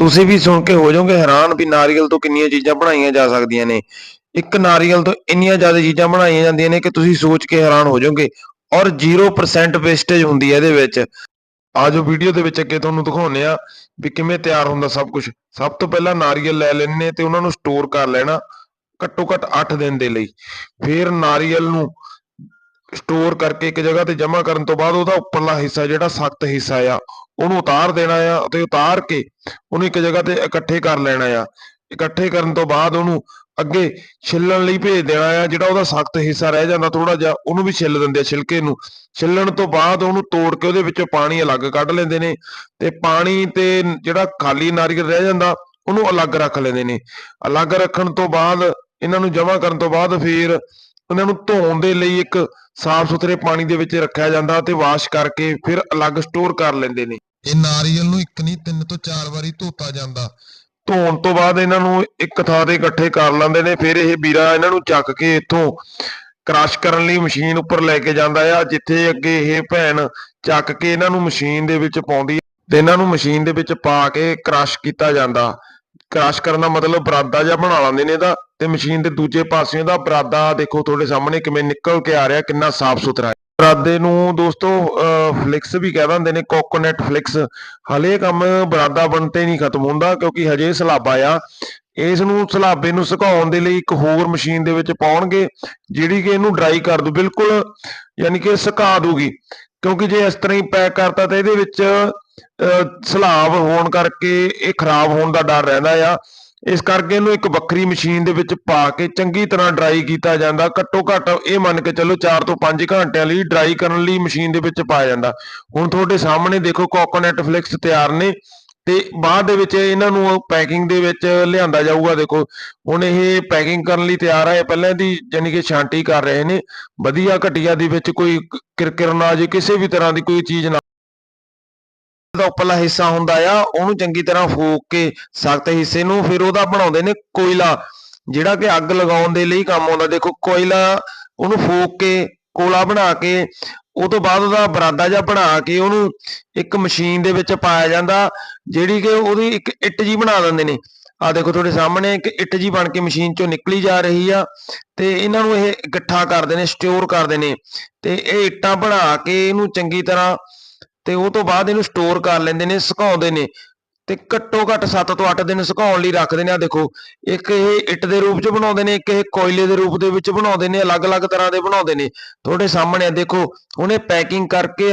ਤੁਸੀਂ ਵੀ ਸੁਣ ਕੇ ਹੋ ਜਾਓਗੇ, ਹੈਰਾਨ ਵੀ ਨਾਰੀਅਲ ਤੋਂ ਕਿੰਨੀਆਂ ਚੀਜ਼ਾਂ ਬਣਾਈਆਂ ਜਾ ਸਕਦੀਆਂ ਨੇ। ਇੱਕ ਨਾਰੀਅਲ ਤੋਂ ਇੰਨੀਆਂ ਜ਼ਿਆਦਾ ਚੀਜ਼ਾਂ ਬਣਾਈਆਂ ਜਾਂਦੀਆਂ ਨੇ ਕਿ ਤੁਸੀਂ ਸੋਚ ਕੇ ਹੈਰਾਨ ਹੋ ਜਾਓਗੇ ਔਰ 0% ਵੇਸਟੇਜ ਹੁੰਦੀ ਹੈ ਇਹਦੇ ਵਿੱਚ। ਆਜੋ ਵੀਡੀਓ ਦੇ ਵਿੱਚ ਅੱਗੇ ਤੁਹਾਨੂੰ ਦਿਖਾਉਂਦੇ ਆ ਵੀ ਕਿਵੇਂ ਤਿਆਰ ਹੁੰਦਾ ਸਭ ਕੁਝ ਸਭ ਤੋਂ ਪਹਿਲਾਂ ਨਾਰੀਅਲ ਲੈ ਲੈਣੇ ਤੇ ਉਹਨਾਂ ਨੂੰ ਸਟੋਰ ਕਰ ਲੈਣਾ ਘੱਟੋ ਘੱਟ 8 ਦਿਨ ਦੇ ਲਈ। ਫਿਰ ਨਾਰੀਅਲ ਨੂੰ ਸਟੋਰ ਕਰਕੇ ਇੱਕ ਜਗ੍ਹਾ ਤੇ ਜਮ੍ਹਾਂ ਕਰਨ ਤੋਂ ਬਾਅਦ ਉਹਦਾ ਉੱਪਰਲਾ ਹਿੱਸਾ ਜਿਹੜਾ ਸਖਤ ਹਿੱਸਾ ਆ, ਉਹਨੂੰ ਉਤਾਰ ਦੇਣਾ ਆ ਤੇ ਉਤਾਰ ਕੇ ਉਹਨੂੰ ਇੱਕ ਜਗ੍ਹਾ ਤੇ ਇਕੱਠੇ ਕਰ ਲੈਣਾ ਆ। ਇਕੱਠੇ ਕਰਨ ਤੋਂ ਬਾਅਦ ਉਹਨੂੰ ਅੱਗੇ ਛਿੱਲਣ ਲਈ ਭੇਜ ਦੇਣਾ ਆ, ਜਿਹੜਾ ਉਹਦਾ ਸਖਤ ਹਿੱਸਾ ਰਹਿ ਜਾਂਦਾ ਥੋੜਾ ਜਿਹਾ, ਉਹਨੂੰ ਵੀ ਛਿੱਲ ਦਿੰਦੇ ਆ ਛਿਲਕੇ ਨੂੰ। ਛਿੱਲਣ ਤੋਂ ਬਾਅਦ ਉਹਨੂੰ ਤੋੜ ਕੇ ਉਹਦੇ ਵਿੱਚੋਂ ਪਾਣੀ ਅਲੱਗ ਕੱਢ ਲੈਂਦੇ ਨੇ ਤੇ ਪਾਣੀ ਤੇ ਜਿਹੜਾ ਖਾਲੀ ਨਾਰੀਅਲ ਰਹਿ ਜਾਂਦਾ, ਉਹਨੂੰ ਅਲੱਗ ਰੱਖ ਲੈਂਦੇ ਨੇ। ਅਲੱਗ ਰੱਖਣ ਤੋਂ ਬਾਅਦ, ਇਹਨਾਂ ਨੂੰ ਜਮ੍ਹਾਂ ਕਰਨ ਤੋਂ ਬਾਅਦ ਫਿਰ ਉਹਨਾਂ ਨੂੰ ਧੋਣ ਦੇ ਲਈ ਇੱਕ ਸਾਫ਼ ਸੁਥਰੇ ਪਾਣੀ ਦੇ ਵਿੱਚ ਰੱਖਿਆ ਜਾਂਦਾ ਤੇ ਵਾਸ਼ ਕਰਕੇ ਫਿਰ ਅਲੱਗ ਸਟੋਰ ਕਰ ਲੈਂਦੇ ਨੇ। ਇਹ ਨਾਰੀਅਲ ਨੂੰ ਇੱਕ ਨਹੀਂ ਤਿੰਨ ਤੋਂ ਚਾਰ ਵਾਰੀ ਧੋਤਾ ਜਾਂਦਾ। ਧੋਣ ਤੋਂ ਬਾਅਦ ਇਹਨਾਂ ਨੂੰ ਇੱਕ ਥਾਂ ਤੇ ਇਕੱਠੇ ਕਰ ਲੈਂਦੇ ਨੇ ਫਿਰ ਇਹ ਵੀਰਾ ਇਹਨਾਂ ਨੂੰ ਚੱਕ ਕੇ ਇੱਥੋਂ ਕ੍ਰਸ਼ ਕਰਨ ਲਈ ਮਸ਼ੀਨ ਉੱਪਰ ਲੈ ਕੇ ਜਾਂਦਾ ਆ ਜਿੱਥੇ ਅੱਗੇ ਇਹ ਭੈਣ ਚੱਕ ਕੇ ਇਹਨਾਂ ਨੂੰ ਮਸ਼ੀਨ ਦੇ ਵਿੱਚ ਪਾਉਂਦੀ ਤੇ ਇਹਨਾਂ ਨੂੰ ਮਸ਼ੀਨ ਦੇ ਵਿੱਚ ਪਾ ਕੇ ਕ੍ਰਸ਼ ਕੀਤਾ ਜਾਂਦਾ। ਕ੍ਰਸ਼ ਕਰਨ ਦਾ ਮਤਲਬ ਬਰਾਦਾ ਜਿਹਾ ਬਣਾ ਲੈਂਦੇ ਨੇ ਇਹਦਾ। ਤੇ ਮਸ਼ੀਨ ਦੇ ਦੂਜੇ ਪਾਸਿਓਂ ਦਾ ਬਰਾਦਾ ਦੇਖੋ ਤੁਹਾਡੇ ਸਾਹਮਣੇ ਕਿਵੇਂ ਨਿਕਲ ਕੇ ਆ ਰਿਹਾ ਕਿੰਨਾ ਸਾਫ਼ ਸੁਥਰਾ ਹੈ। ਬਰਾਦੇ ਨੂੰ ਦੋਸਤੋ ਫਲਿਕਸ ਵੀ ਕਹਿ ਦਿੰਦੇ ਨੇ ਕੋਕੋਨਟ ਫਲਿਕਸ ਹਲੇ ਇਹ ਕੰਮ ਬਰਾਦਾ ਬਣਤੇ ਨਹੀਂ ਖਤਮ ਹੁੰਦਾ ਕਿਉਂਕਿ ਹਜੇ ਸਲਾਬਾ ਆ। ਇਸ ਨੂੰ ਸਲਾਬੇ ਨੂੰ ਸੁਕਾਉਣ ਦੇ ਲਈ ਇੱਕ ਹੋਰ ਮਸ਼ੀਨ ਦੇ ਵਿੱਚ ਪਾਉਣਗੇ ਜਿਹੜੀ ਕਿ ਇਹਨੂੰ ਡਰਾਈ ਕਰ ਦੂ ਬਿਲਕੁਲ ਯਾਨੀ ਕਿ ਸੁਕਾ ਦੂਗੀ। ਕਿਉਂਕਿ ਜੇ ਇਸ ਤਰ੍ਹਾਂ ਹੀ ਪੈਕ ਕਰਤਾ ਤਾਂ ਇਹਦੇ ਵਿੱਚ ਅਹ, ਸਲਾਬ ਹੋਣ ਕਰਕੇ ਇਹ ਖਰਾਬ ਹੋਣ ਦਾ ਡਰ ਰਹਿੰਦਾ ਆ। ਇਸ ਕਰਕੇ ਇਹਨੂੰ ਇੱਕ ਵੱਖਰੀ ਮਸ਼ੀਨ ਦੇ ਵਿੱਚ ਪਾ ਕੇ ਚੰਗੀ ਤਰ੍ਹਾਂ ਡਰਾਈ ਕੀਤਾ ਜਾਂਦਾ। ਘੱਟੋ ਘੱਟ ਇਹ ਮੰਨ ਕੇ ਚੱਲੋ 4 ਤੋਂ 5 ਘੰਟਿਆਂ ਲਈ ਡਰਾਈ ਕਰਨ ਲਈ ਮਸ਼ੀਨ ਦੇ ਵਿੱਚ ਪਾਇਆ ਜਾਂਦਾ। ਹੁਣ ਤੁਹਾਡੇ ਸਾਹਮਣੇ ਦੇਖੋ ਕੋਕੋਨਟ ਫਲਿਕਸ ਤਿਆਰ ਨੇ ਤੇ ਬਾਅਦ ਦੇ ਵਿੱਚ ਇਹਨਾਂ ਨੂੰ ਪੈਕਿੰਗ ਦੇ ਵਿੱਚ ਲਿਆਂਦਾ ਜਾਊਗਾ। ਦੇਖੋ, ਹੁਣ ਇਹ ਪੈਕਿੰਗ ਕਰਨ ਲਈ ਤਿਆਰ ਹੈ ਪਹਿਲਾਂ ਦੀ ਯਾਨੀ ਕਿ ਛਾਂਟੀ ਕਰ ਰਹੇ ਨੇ। ਵਧੀਆ ਘਟੀਆ ਦੇ ਵਿੱਚ ਕੋਈ ਕਿਰਕਿਰ ਨਾ ਜੇ ਕਿਸੇ ਵੀ ਤਰ੍ਹਾਂ ਦੀ ਕੋਈ ਚੀਜ਼ ਨਾ ਦਾ ਉੱਪਰਲਾ ਹਿੱਸਾ ਹੁੰਦਾ ਆ, ਉਹਨੂੰ ਚੰਗੀ ਤਰ੍ਹਾਂ ਫੂਕ ਕੇ ਸਖਤ ਹਿੱਸੇ ਨੂੰ ਫਿਰ ਉਹਦਾ ਬਣਾਉਂਦੇ ਨੇ ਕੋਇਲਾ, ਜਿਹੜਾ ਕਿ ਅੱਗ ਲਗਾਉਣ ਦੇ ਲਈ ਕੰਮ ਆਉਂਦਾ। ਦੇਖੋ, ਕੋਇਲਾ ਉਹਨੂੰ ਫੂਕ ਕੇ, ਕੋਲਾ ਬਣਾ ਕੇ, ਉਹ ਤੋਂ ਬਾਅਦ ਉਹਦਾ ਬਰਾਦਾ ਜਿਹਾ ਬਣਾ ਕੇ ਉਹਨੂੰ ਇੱਕ ਮਸ਼ੀਨ ਦੇ ਵਿੱਚ ਪਾਇਆ ਜਾਂਦਾ, ਜਿਹੜੀ ਕਿ ਉਹਦੀ ਇੱਕ ਇੱਟ ਜੀ ਬਣਾ ਦਿੰਦੇ ਨੇ। ਆ ਦੇਖੋ ਤੁਹਾਡੇ ਸਾਹਮਣੇ ਇੱਕ ਇੱਟ ਜੀ ਬਣ ਕੇ ਮਸ਼ੀਨ ਚੋਂ ਨਿਕਲੀ ਜਾ ਰਹੀ ਆ ਤੇ ਇਹਨਾਂ ਨੂੰ ਇਹ ਇਕੱਠਾ ਕਰਦੇ ਨੇ, ਸਟੋਰ ਕਰਦੇ ਨੇ ਤੇ ਇਹ ਇੱਟਾਂ ਬਣਾ ਕੇ ਇਹਨੂੰ ਚੰਗੀ ਤਰ੍ਹਾਂ ਤੇ ਉਹ ਤੋਂ ਬਾਅਦ ਇਹਨੂੰ ਸਟੋਰ ਕਰ ਲੈਂਦੇ ਨੇ, ਸੁਕਾਉਂਦੇ ਨੇ ਤੇ ਘੱਟੋ ਘੱਟ 7 ਤੋਂ 8 ਦਿਨ ਸੁਕਾਉਣ ਲਈ ਰੱਖਦੇ ਨੇ। ਆ ਦੇਖੋ, ਇੱਕ ਇਹ ਇੱਟ ਦੇ ਰੂਪ 'ਚ ਬਣਾਉਂਦੇ ਨੇ, ਇੱਕ ਇਹ ਕੋਇਲੇ ਦੇ ਰੂਪ ਦੇ ਵਿੱਚ ਬਣਾਉਂਦੇ ਨੇ, ਅਲੱਗ-ਅਲੱਗ ਤਰ੍ਹਾਂ ਦੇ ਬਣਾਉਂਦੇ ਨੇ। ਤੁਹਾਡੇ ਸਾਹਮਣੇ ਆ ਦੇਖੋ ਹੁਣ ਇਹ ਪੈਕਿੰਗ ਕਰਕੇ